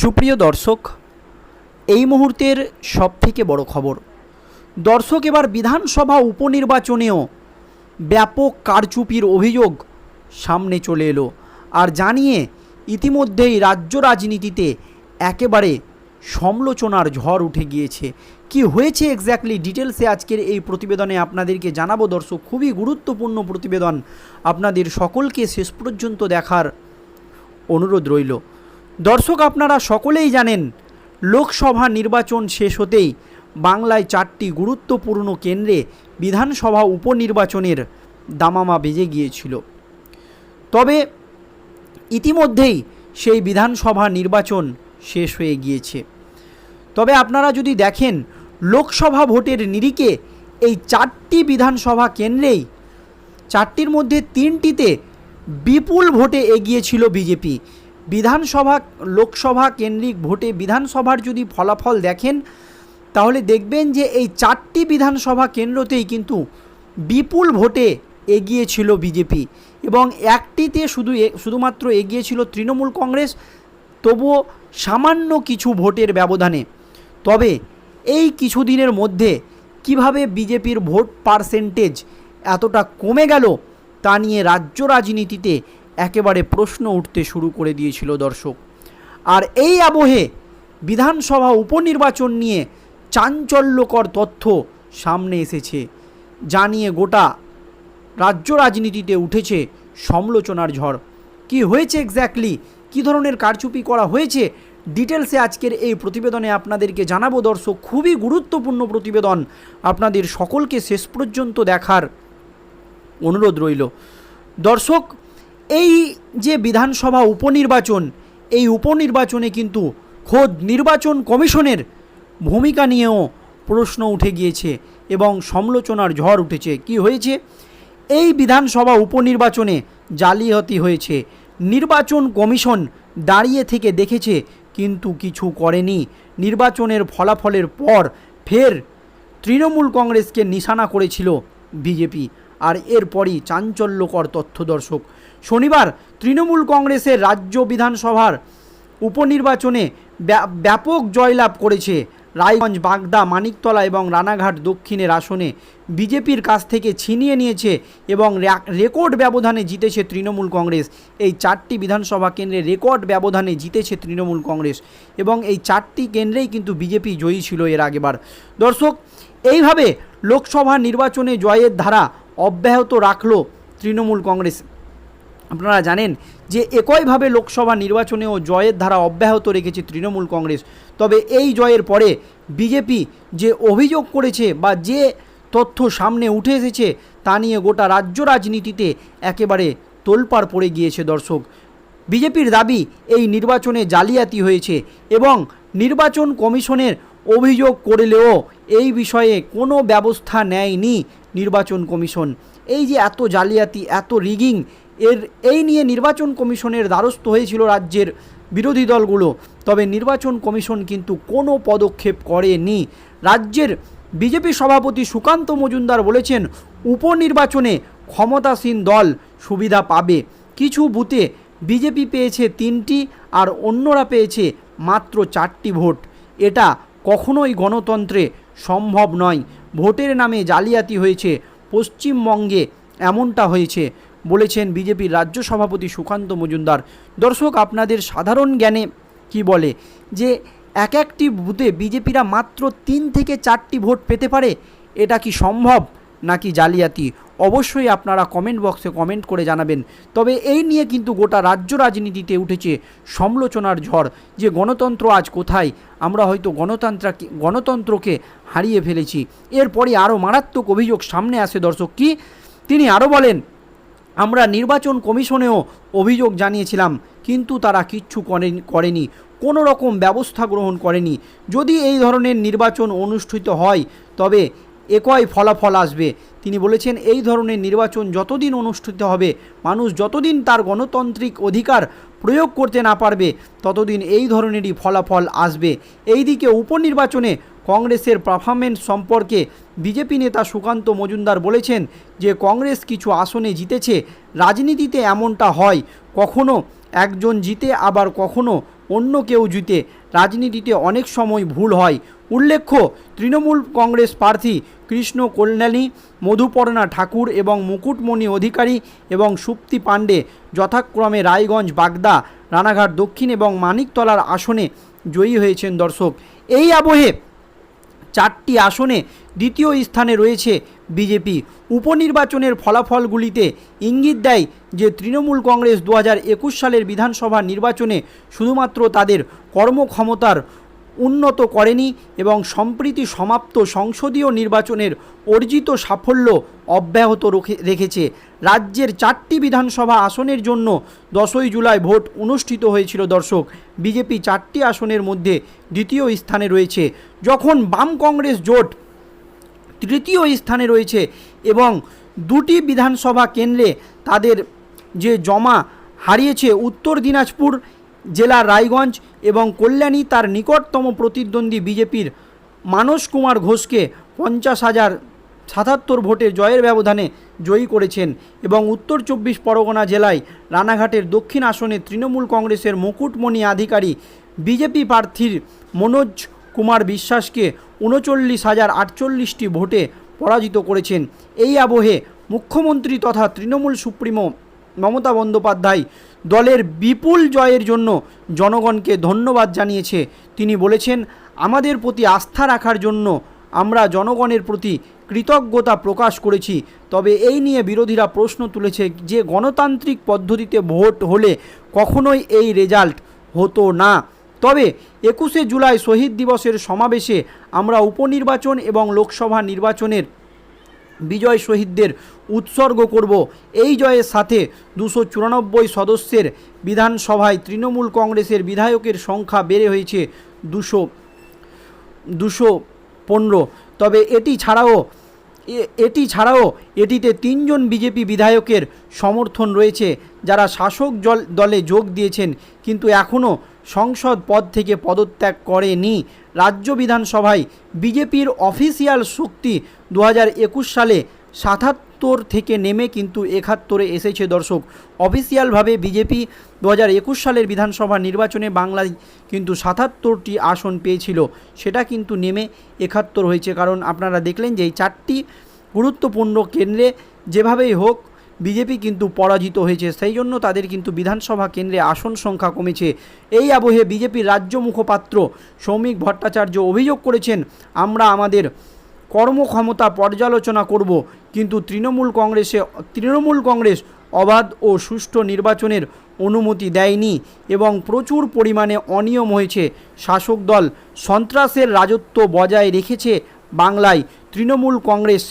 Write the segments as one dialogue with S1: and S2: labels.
S1: সুপ্রিয় দর্শক, এই মুহূর্তের সবথেকে বড় খবর। দর্শক, এবার বিধানসভা উপনির্বাচনেও ব্যাপক কারচুপির অভিযোগ সামনে চলে এলো। আর জানিয়ে ইতিমধ্যেই রাজ্য রাজনীতিতে একেবারে সমালোচনার ঝড় উঠে গিয়েছে। কি হয়েছে এক্স্যাক্টলি ডিটেলসে আজকের এই প্রতিবেদনে আপনাদেরকে জানাব। দর্শক, খুবই গুরুত্বপূর্ণ প্রতিবেদন আপনাদের সকলকে শেষ পর্যন্ত দেখার অনুরোধ রইল। দর্শক আপনারা সকলেই জানেন, লোকসভা নির্বাচন শেষ হতেই বাংলায় চারটি গুরুত্বপূর্ণ কেন্দ্রে বিধানসভা উপনির্বাচনের দামামা বেজে গিয়েছিল। তবে ইতিমধ্যেই সেই বিধানসভা নির্বাচন শেষ হয়ে গিয়েছে। তবে আপনারা যদি দেখেন, লোকসভা ভোটের নিরিখে এই চারটি বিধানসভা কেন্দ্রেই চারটির মধ্যে তিনটিতে বিপুল ভোটে এগিয়েছিল বিজেপি। বিধানসভা, লোকসভা কেন্দ্রিক ভোটে বিধানসভার যদি ফলাফল দেখেন, তাহলে দেখবেন যে এই চারটি বিধানসভা কেন্দ্রতেই কিন্তু বিপুল ভোটে এগিয়েছিল বিজেপি এবং একটিতে শুধু শুধুমাত্র এগিয়েছিল তৃণমূল কংগ্রেস, তবুও সামান্য কিছু ভোটের ব্যবধানে। তবে এই কিছুদিনের মধ্যে কীভাবে বিজেপির ভোট পার্সেন্টেজ এতটা কমে গেল, তা নিয়ে রাজ্য রাজনীতিতে একেবারে প্রশ্ন উঠতে শুরু করে দিয়েছিল দর্শক। আর এই আবহে বিধানসভা উপনির্বাচন নিয়ে চাঞ্চল্যকর তথ্য সামনে এসেছে। যা নিয়ে গোটা রাজ্য রাজনীতিতে উঠেছে সমালোচনার ঝড়। কি হয়েছে এক্স্যাক্টলি কী ধরনের কারচুপি করা হয়েছে? ডিটেলসে আজকের এই প্রতিবেদনে আপনাদেরকে জানাব দর্শক, খুবই গুরুত্বপূর্ণ প্রতিবেদন আপনাদের সকলকে শেষ পর্যন্ত দেখার অনুরোধ রইল। দর্শক এই যে বিধানসভা উপনির্বাচন, এই উপনির্বাচনে কিন্তু খোদ নির্বাচন কমিশনের ভূমিকা নিয়েও প্রশ্ন উঠে গিয়েছে এবং সমালোচনার ঝড় উঠেছে। কি হয়েছে? এই বিধানসভা উপনির্বাচনে জালিয়াতি হয়েছে। নির্বাচন কমিশন দাঁড়িয়ে থেকে দেখেছে, কিন্তু কিছু করেনি। নির্বাচনের ফলাফলের পর ফের তৃণমূল কংগ্রেসকে নিশানা করেছিল বিজেপি। আর এরপরই চাঞ্চল্যকর তথ্য দর্শক। শনিবার তৃণমূল কংগ্রেসের রাজ্য বিধানসভার উপনির্বাচনে ব্য- ব্যাপক জয়লাভ করেছে রায়গঞ্জ, বাগদা, মানিকতলা এবং রানাঘাট দক্ষিণের আসনে। বিজেপির কাছ থেকে ছিনিয়ে নিয়েছে এবং রেকর্ড ব্যবধানে জিতেছে তৃণমূল কংগ্রেস। এই চারটি বিধানসভা কেন্দ্রে রেকর্ড ব্যবধানে জিতেছে তৃণমূল কংগ্রেস এবং এই চারটি কেন্দ্রেই কিন্তু বিজেপি জয়ী ছিল এর আগেবার। দর্শক, এইভাবে লোকসভা নির্বাচনে জয়ের ধারা অব্যাহত রাখল তৃণমূল কংগ্রেস। আপনারা জানেন যে একইভাবে লোকসভা নির্বাচনেও জয়ের ধারা অব্যাহত রেখেছে তৃণমূল কংগ্রেস। তবে এই জয়ের পরে বিজেপি যে অভিযোগ করেছে বা যে তথ্য সামনে উঠে এসেছে তা নিয়ে গোটা রাজ্য রাজনীতিতে একেবারে তোলপাড় পড়ে গিয়েছে দর্শক। বিজেপির দাবি এই নির্বাচনে জালিয়াতি হয়েছে এবং নির্বাচন কমিশনের অভিযোগ করলেও এই বিষয়ে কোনো ব্যবস্থা নেয়নি নির্বাচন কমিশন। এই যে এত জালিয়াতি, এত রিগিং এর, এই নিয়ে নির্বাচন কমিশনের দ্বারস্থ হয়েছিল রাজ্যের বিরোধী দলগুলো। তবে নির্বাচন কমিশন কিন্তু কোনো পদক্ষেপ করেনি। রাজ্যের বিজেপি সভাপতি সুকান্ত মজুমদার বলেছেন, উপনির্বাচনে ক্ষমতাসীন দল সুবিধা পাবে। কিছু বুথে বিজেপি পেয়েছে তিনটি আর অন্যরা পেয়েছে মাত্র চারটি ভোট। এটা কখনোই গণতন্ত্রে সম্ভব নয়। ভোটের নামে জালিয়াতি হয়েছে, পশ্চিমবঙ্গে এমনটা হয়েছে, বলেছেন বিজেপির রাজ্য সভাপতি সুকান্ত মজুমদার। দর্শক, আপনাদের সাধারণ জ্ঞানে কি বলে? যে এক একটি বুথে বিজেপিরা মাত্র তিন থেকে চারটি ভোট পেতে পারে, এটা কি সম্ভব নাকি জালিয়াতি? অবশ্যই আপনারা কমেন্ট বক্সে কমেন্ট করে জানাবেন। তবে এই নিয়ে কিন্তু গোটা রাজ্য রাজনীতিতে উঠেছে সমালোচনার ঝড়। যে গণতন্ত্র আজ কোথায়? আমরা হয়তো গণতন্ত্রকে গণতন্ত্রকে হারিয়ে ফেলেছি। এরপরে আরও মারাত্মক অভিযোগ সামনে আসে দর্শক কি? তিনি আরও বলেন, আমরা নির্বাচন কমিশনেও অভিযোগ জানিয়েছিলাম, কিন্তু তারা কিচ্ছু করেনি করেনি। কোনো রকম ব্যবস্থা গ্রহণ করেনি। যদি এই ধরনের নির্বাচন অনুষ্ঠিত হয়, তবে একই ফলাফল আসবে। তিনি বলেছেন, এই ধরনের নির্বাচন যতদিন অনুষ্ঠিত হবে, মানুষ যতদিন তার গণতান্ত্রিক অধিকার প্রয়োগ করতে না পারবে, ততদিন এই ধরনেরই ফলাফল আসবে। এই এইদিকে উপনির্বাচনে কংগ্রেসের পারফরমেন্স সম্পর্কে বিজেপি নেতা সুকান্ত মজুমদার বলেছেন যে, কংগ্রেস কিছু আসনে জিতেছে, রাজনীতিতে এমনটা হয়, কখনো একজন জিতে, আবার কখনো অন্য কেউ জিতে। রাজনীতিতে অনেক সময় ভুল হয় উল্লেখ্য, তৃণমূল কংগ্রেস প্রার্থী কৃষ্ণ কল্যাণী, মধুপর্ণা ঠাকুর এবং মুকুটমণি অধিকারী এবং সুপ্তি পাণ্ডে যথাক্রমে রায়গঞ্জ, বাগদা, রানাঘাট, দক্ষিণ এবং মানিকতলার আসনে জয়ী হয়েছেন দর্শক। এই আবহে চারটি আসনে দ্বিতীয় স্থানে রয়েছে বিজেপি। উপনির্বাচনের ফলাফলগুলিতে ইঙ্গিত দেয় যে, তৃণমূল কংগ্রেস দু সালের বিধানসভা নির্বাচনে শুধুমাত্র তাদের কর্মক্ষমতার উন্নত করেনি এবং সম্প্রীতি সমাপ্ত সংসদীয় নির্বাচনের অর্জিত সাফল্য অব্যাহত রখে- রেখেছে। রাজ্যের চারটি বিধানসভা আসনের জন্য দশই জুলাই ভোট অনুষ্ঠিত হয়েছিল দর্শক। বিজেপি চারটি আসনের মধ্যে দ্বিতীয় স্থানে রয়েছে। যখন বাম কংগ্রেস জোট তৃতীয় স্থানে রয়েছে এবং দুটি বিধানসভা কেন্দ্রে তাদের যে জমা হারিয়েছে উত্তর দিনাজপুর জেলার রায়গঞ্জ এবং কল্যাণী তার নিকটতম প্রতিদ্বন্দ্বী বিজেপির মানস কুমার ঘোষকে পঞ্চাশ হাজার সাতাত্তর ভোটে জয়ের ব্যবধানে জয়ী করেছেন এবং উত্তর চব্বিশ পরগনা জেলায় রানাঘাটের দক্ষিণ আসনে তৃণমূল কংগ্রেসের মুকুটমণি আধিকারী বিজেপি প্রার্থীর মনোজ কুমার বিশ্বাসকে উনচল্লিশ হাজার আটচল্লিশটি ভোটে পরাজিত করেছেন। এই আবহে মুখ্যমন্ত্রী তথা তৃণমূল সুপ্রিমো মমতা বন্দ্যোপাধ্যায় দলের বিপুল জয়ের জন্য জনগণকে ধন্যবাদ জানিয়েছে। তিনি বলেছেন, আমাদের প্রতি আস্থা রাখার জন্য আমরা জনগণের প্রতি কৃতজ্ঞতা প্রকাশ করেছি। তবে এই নিয়ে বিরোধীরা প্রশ্ন তুলেছে যে, গণতান্ত্রিক পদ্ধতিতে ভোট হলে কখনোই এই রেজাল্ট হতো না। তবে একুশে জুলাই শহীদ দিবসের সমাবেশে আমরা উপনির্বাচন এবং লোকসভা নির্বাচনের বিজয় শহীদদের উৎসর্গ করব। এই জয়ের সাথে দুশো চুরানব্বই সদস্যের বিধানসভায় তৃণমূল কংগ্রেসের বিধায়কের সংখ্যা বেড়ে হয়েছে দুশো দুশো পনেরো। তবে এটি ছাড়াও এটি ছাড়াও এটিতে তিনজন বিজেপি বিধায়কের সমর্থন রয়েছে, যারা শাসক দলে যোগ দিয়েছেন, কিন্তু এখনও সংসদ পদ থেকে পদত্যাগ করেনি। রাজ্য বিধানসভায় বিজেপির অফিসিয়াল শক্তি দু সালে সাতাত্তর থেকে নেমে কিন্তু একাত্তরে এসেছে দর্শক। অফিসিয়ালভাবে বিজেপি দু একুশ সালের বিধানসভা নির্বাচনে বাংলায় কিন্তু সাতাত্তরটি আসন পেয়েছিল। সেটা কিন্তু নেমে একাত্তর হয়েছে। কারণ আপনারা দেখলেন যে এই চারটি গুরুত্বপূর্ণ কেন্দ্রে যেভাবেই হোক বিজেপি কিন্তু পরাজিত হয়েছে। সেই জন্য তাদের কিন্তু বিধানসভা কেন্দ্রে আসন সংখ্যা কমেছে। এই আবহে বিজেপির রাজ্য মুখপাত্র সৌমিক ভট্টাচার্য অভিযোগ করেছেন, আমরা আমাদের কর্মক্ষমতা পর্যালোচনা করব, কিন্তু তৃণমূল কংগ্রেসে, তৃণমূল কংগ্রেস অবাধ ও সুষ্ঠু নির্বাচনের অনুমতি দেয়নি এবং প্রচুর পরিমাণে অনিয়ম হয়েছে। শাসক দল সন্ত্রাসের রাজত্ব বজায় রেখেছে বাংলায়। তৃণমূল কংগ্রেস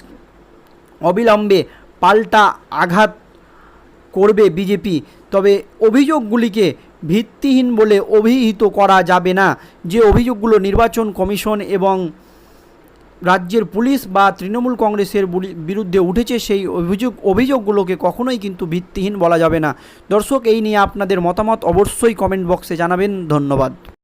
S1: অবিলম্বে পাল্টা আঘাত করবে বিজেপি। তবে অভিযোগগুলিকে ভিত্তিহীন বলে অভিহিত করা যাবে না। যে অভিযোগগুলো নির্বাচন কমিশন এবং রাজ্যের পুলিশ বা তৃণমূল কংগ্রেসের বিরুদ্ধে উঠেছে, সেই অভিযোগ, অভিযোগগুলোকে কখনোই কিন্তু ভিত্তিহীন বলা যাবে না। দর্শক, এই নিয়ে আপনাদের মতামত অবশ্যই কমেন্ট বক্সে জানাবেন। ধন্যবাদ।